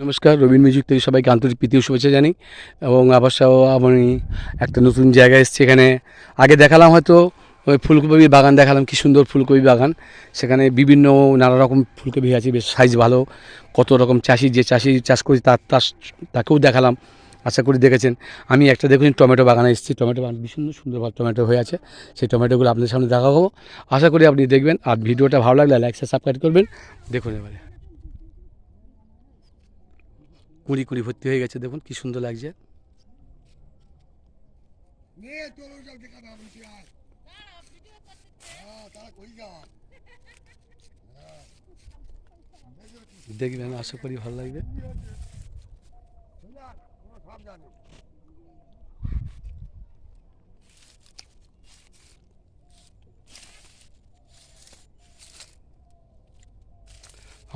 নমস্কার রবীন্দ্র মিউজিক থেকে সবাইকে আন্তরিক প্রীতি শুভেচ্ছা জানি এবং আবার সহ আমি একটা নতুন জায়গায় এসেছি এখানে। আগে দেখালাম হয়তো ওই ফুলকপি বাগান দেখালাম, কি সুন্দর ফুলকপি বাগান। সেখানে বিভিন্ন নানা রকম ফুলকপি আছে, বেশ সাইজ ভালো। কত রকম চাষি যে চাষি চাষ করি তার তাকেও দেখালাম, আশা করি দেখেছেন। আমি একটা দেখুন টমেটো বাগানে এসেছি। টমেটো বাগান ভীষণ সুন্দরভাবে টমেটো হয়ে আছে। সেই টমেটোগুলো আপনাদের সামনে দেখাবো। আশা করি আপনি দেখবেন। আর ভিডিওটা ভালো লাগলে লাইক সাবস্ক্রাইব করবেন। দেখুন এবারে। কুড়ি কুড়ি ভর্তি হয়ে গেছে দেখুন কি সুন্দর লাগছে। হ্যাঁ তারা কই যা দেখবেন আশা করি ভালো লাগবে।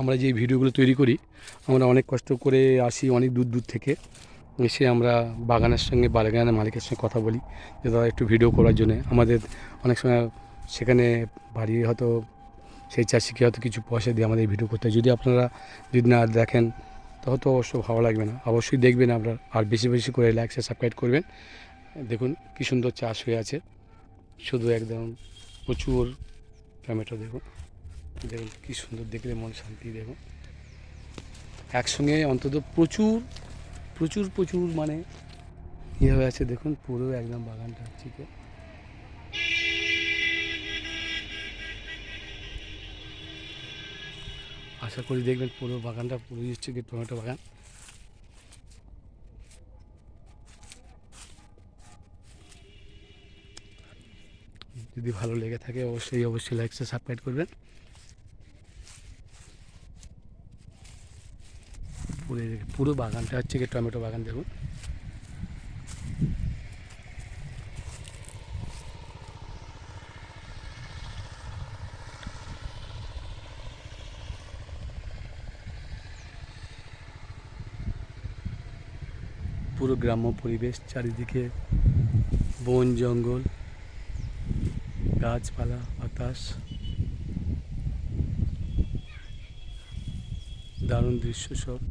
আমরা যে ভিডিওগুলো তৈরি করি, আমরা অনেক কষ্ট করে আসি অনেক দূর দূর থেকে। এসে আমরা বাগানের সঙ্গে, বাগানের মালিকের সঙ্গে কথা বলি যে, দাদা, একটু ভিডিও করার জন্য। আমাদের অনেক সময় সেখানে বাড়ি হয়তো সেই চাষিকে হয়তো কিছু পয়সা দিয়ে আমাদের ভিডিও করতে যদি আপনারা যদি না দেখেন তো অবশ্য ভালো লাগবে না। অবশ্যই দেখবেন আপনার। আর বেশি বেশি করে লাইক সাবস্ক্রাইব করবেন। দেখুন কী সুন্দর চাষ হয়ে আছে। শুধু একদম প্রচুর টমেটো দেখুন। দেখুন, কি সুন্দর দেখলে মন শান্তি, দেখুন। একসঙ্গে অন্তত প্রচুর প্রচুর প্রচুর মানে ইয়ে হয়ে আছে, দেখুন, পুরো একদম বাগানটা হচ্ছে আশা করি দেখবেন পুরো বাগানটা, পুরো হচ্ছে কি টমেটো বাগান। যদি ভালো লেগে থাকে, অবশ্যই অবশ্যই লাইক সাবস্ক্রাইব করবেন। পুরো পুরো বাগানটা হচ্ছে কি টমেটো বাগান, দেখুন। পুরো গ্রাম্য পরিবেশ, চারিদিকে বন, জঙ্গল, গাছপালা, বাতাস। দারুণ দৃশ্য সব।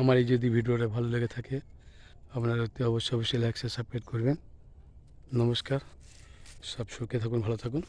আমার এই যদি ভিডিওটা ভালো লেগে থাকে, আপনারা অতি অবশ্যই অবশ্যই লাইক সাবস্ক্রাইব করবেন। নমস্কার। সব সুখে থাকুন, ভালো থাকুন।